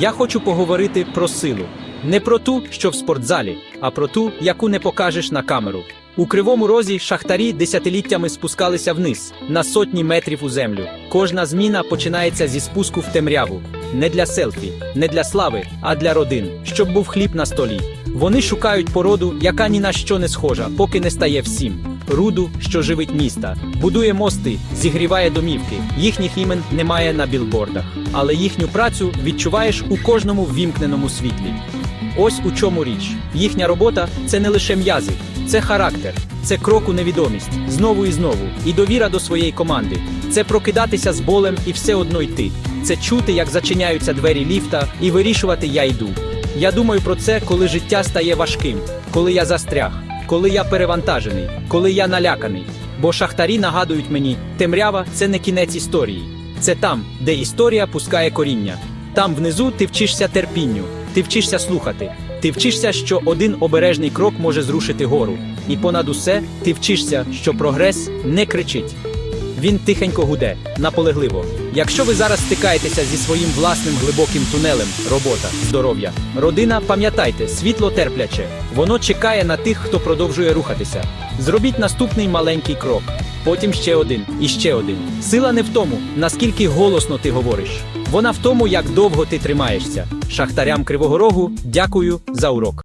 Я хочу поговорити про силу. Не про ту, що в спортзалі, а про ту, яку не покажеш на камеру. У кривому розі шахтарі десятиліттями спускалися вниз, на сотні метрів у землю. Кожна зміна починається зі спуску в темряву. Не для селфі, не для слави, а для родин, щоб був хліб на столі. Вони шукають породу, яка ні на що не схожа, поки не стає всім. Руду, що живить міста, будує мости, зігріває домівки. Їхніх імен немає на білбордах, але їхню працю відчуваєш у кожному ввімкненому світлі. Ось у чому річ. Їхня робота це не лише м'язи, це характер, це крок у невідомість, знову і знову, і довіра до своєї команди. Це прокидатися з болем і все одно йти. Це чути, як зачиняються двері ліфта, і вирішувати я йду. Я думаю про це, коли життя стає важким, коли я застряг, коли я перевантажений, коли я наляканий. Бо шахтарі нагадують мені, темрява це не кінець історії. Це там, де історія пускає коріння. Там внизу ти вчишся терпінню, ти вчишся слухати, ти вчишся, що один обережний крок може зрушити гору. І понад усе ти вчишся, що прогрес не кричить. Він тихенько гуде, наполегливо. Якщо ви зараз стикаєтеся зі своїм власним глибоким тунелем, робота, здоров'я, родина, пам'ятайте, світло терпляче. Воно чекає на тих, хто продовжує рухатися. Зробіть наступний маленький крок, потім ще один і ще один. Сила не в тому, наскільки голосно ти говориш. Вона в тому, як довго ти тримаєшся. Шахтарям Кривого Рогу дякую за урок.